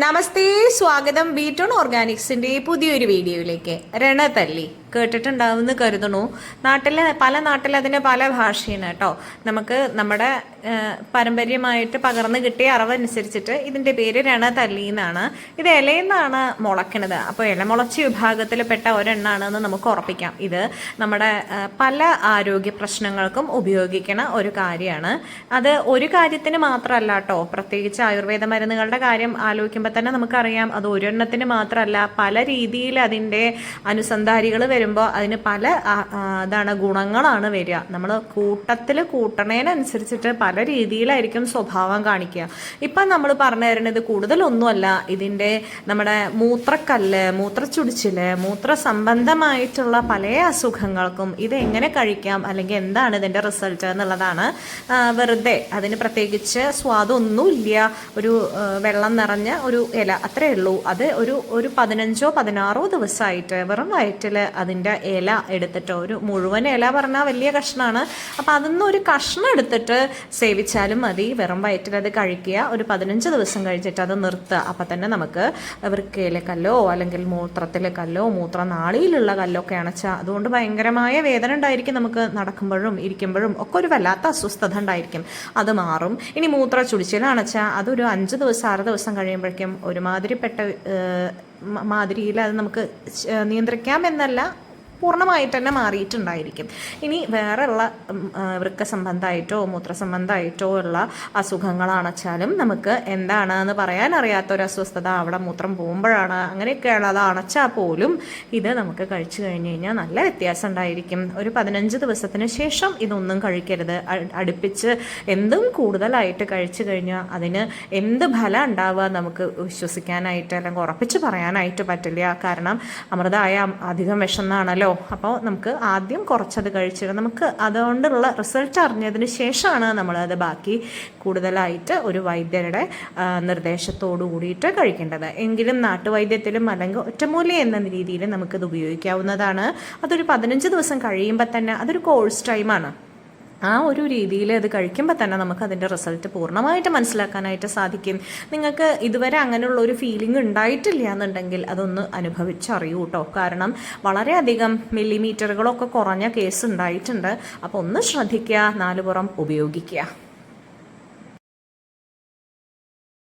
നമസ്തേ സ്വാഗതം. ബീറ്റോൺ ഓർഗാനിക്സിന്റെ പുതിയൊരു വീഡിയോയിലേക്ക്. രണതല്ലി കേട്ടിട്ടുണ്ടാവുമെന്ന് കരുതണു നാട്ടിലെ പല നാട്ടിൽ അതിന് പല ഭാഷയാണ് കേട്ടോ. നമുക്ക് നമ്മുടെ പാരമ്പര്യമായിട്ട് പകർന്നു കിട്ടിയ അറിവനുസരിച്ചിട്ട് ഇതിന്റെ പേര് രണതല്ലി എന്നാണ്. ഇത് ഇലയെന്നാണ് മുളയ്ക്കണത്. അപ്പോൾ ഇല മുളച്ച വിഭാഗത്തിൽപ്പെട്ട ഒരെണ്ണാണെന്ന് നമുക്ക് ഉറപ്പിക്കാം. ഇത് നമ്മുടെ പല ആരോഗ്യ പ്രശ്നങ്ങൾക്കും ഉപയോഗിക്കണ ഒരു കാര്യമാണ്. അത് ഒരു കാര്യത്തിന് മാത്രമല്ല കേട്ടോ. പ്രത്യേകിച്ച് ആയുർവേദ മരുന്നുകളുടെ കാര്യം ആലോചിക്കുമ്പോൾ തന്നെ നമുക്കറിയാം അത് ഒരെണ്ണത്തിന് മാത്രമല്ല പല രീതിയിൽ അതിന്റെ അനുസന്ധാരികൾ വരുമ്പോൾ അതിന് പല ഇതാണ് ഗുണങ്ങളാണ് വരിക. നമ്മൾ കൂട്ടത്തിൽ കൂട്ടണേനനുസരിച്ചിട്ട് പല രീതിയിലായിരിക്കും സ്വഭാവം കാണിക്കുക. ഇപ്പം നമ്മൾ പറഞ്ഞു തരുന്നത് കൂടുതലൊന്നുമല്ല ഇതിന്റെ നമ്മുടെ മൂത്രക്കല്ല് മൂത്രച്ചുടിച്ചിൽ മൂത്ര സംബന്ധമായിട്ടുള്ള പല അസുഖങ്ങൾക്കും ഇത് എങ്ങനെ കഴിക്കാം അല്ലെങ്കിൽ എന്താണ് ഇതിന്റെ റിസൾട്ട് എന്നുള്ളതാണ് വെറുതെ. അതിന് പ്രത്യേകിച്ച് സ്വാദൊന്നുമില്ല. ഒരു വെള്ളം നിറഞ്ഞ ഒരു ഇല അത്രേ ഉള്ളൂ. അത് ഒരു ഒരു പതിനഞ്ചോ പതിനാറോ ദിവസമായിട്ട് വെറും വയറ്റിൽ അതിന്റെ ഇല എടുത്തിട്ട് ഒരു മുഴുവൻ ഇല പറഞ്ഞാൽ വലിയ കഷ്ണമാണ്. അപ്പോൾ അതൊന്നും ഒരു കഷ്ണം എടുത്തിട്ട് സേവിച്ചാലും മതി. വെറും വയറ്റിൽ അത് കഴിക്കുക ഒരു പതിനഞ്ച് ദിവസം കഴിച്ചിട്ട് അത് നിർത്തുക. അപ്പം തന്നെ നമുക്ക് വൃക്കയിലെ കല്ലോ അല്ലെങ്കിൽ മൂത്രത്തിലെ കല്ലോ മൂത്രനാളിയിലുള്ള കല്ലോ ഒക്കെ അണച്ചാൽ അതുകൊണ്ട് ഭയങ്കരമായ വേദന ഉണ്ടായിരിക്കും നമുക്ക് നടക്കുമ്പോഴും ഇരിക്കുമ്പോഴും. ഒക്കെ ഒരു വല്ലാത്ത അസ്വസ്ഥത ഉണ്ടായിരിക്കും. അത് മാറും. ഇനി മൂത്ര ചുടിച്ചിലാണെച്ചാൽ അതൊരു അഞ്ച് ദിവസം ആറ് ദിവസം കഴിയുമ്പോഴേക്കും ഒരുമാതിരിപ്പെട്ട ഏഹ്, മാതിരിയിൽ അത് നമുക്ക് നിയന്ത്രിക്കാം എന്നല്ല പൂർണമായിട്ട് തന്നെ മാറിയിട്ടുണ്ടായിരിക്കും. ഇനി വേറെയുള്ള ഉള്ള മൂത്ര സംബന്ധമായിട്ടോ ഉള്ള അസുഖങ്ങളാണെച്ചാലും നമുക്ക് എന്താണ് എന്ന് പറയാൻ അറിയാത്ത ഒരു അസ്വസ്ഥത അവിടെ മൂത്രം പോകുമ്പോഴാണ് അങ്ങനെയൊക്കെയാണ് അത് അണച്ചാൽ പോലും ഇത് നമുക്ക് കഴിച്ചു കഴിഞ്ഞ് കഴിഞ്ഞാൽ നല്ല വ്യത്യാസം ഉണ്ടായിരിക്കും. ഒരു പതിനഞ്ച് ദിവസത്തിന് ശേഷം ഇതൊന്നും കഴിക്കരുത്. അടുപ്പിച്ച് എന്തും കൂടുതലായിട്ട് കഴിച്ചു കഴിഞ്ഞാൽ അതിന് എന്ത് ഫലം ഉണ്ടാവുക നമുക്ക് വിശ്വസിക്കാനായിട്ട് അല്ലെങ്കിൽ ഉറപ്പിച്ച് പറയാനായിട്ട് പറ്റില്ല. കാരണം അമൃതായ അധികം വിഷന്നാണല്ലോ അപ്പോൾ നമുക്ക് ആദ്യം കുറച്ചത് കഴിച്ചിട്ട് നമുക്ക് അതുകൊണ്ടുള്ള റിസൾട്ട് അറിഞ്ഞതിന് ശേഷമാണ് നമ്മളത് ബാക്കി കൂടുതലായിട്ട് ഒരു വൈദ്യരുടെ നിർദ്ദേശത്തോടു കൂടിയിട്ട് കഴിക്കേണ്ടത്. എങ്കിലും നാട്ടുവൈദ്യത്തിലും അല്ലെങ്കിൽ ഒറ്റമൂലി എന്ന രീതിയിൽ നമുക്കിത് ഉപയോഗിക്കാവുന്നതാണ്. അതൊരു പതിനഞ്ച് ദിവസം കഴിയുമ്പോൾ തന്നെ അതൊരു കോഴ്സ് ടൈമാണ്. ആ ഒരു രീതിയിൽ അത് കഴിക്കുമ്പോൾ തന്നെ നമുക്ക് അതിന്റെ റിസൾട്ട് പൂർണമായിട്ട് മനസ്സിലാക്കാനായിട്ട് സാധിക്കും. നിങ്ങൾക്ക് ഇതുവരെ അങ്ങനെയുള്ള ഒരു ഫീലിംഗ് ഉണ്ടായിട്ടില്ല എന്നുണ്ടെങ്കിൽ അതൊന്ന് അനുഭവിച്ചറിയൂ കേട്ടോ കാരണം വളരെയധികം മില്ലിമീറ്ററുകളൊക്കെ കുറഞ്ഞ കേസ് ഉണ്ടായിട്ടുണ്ട്. അപ്പോൾ ഒന്ന് ശ്രദ്ധിക്കുക നാലുപുറം ഉപയോഗിക്കുക.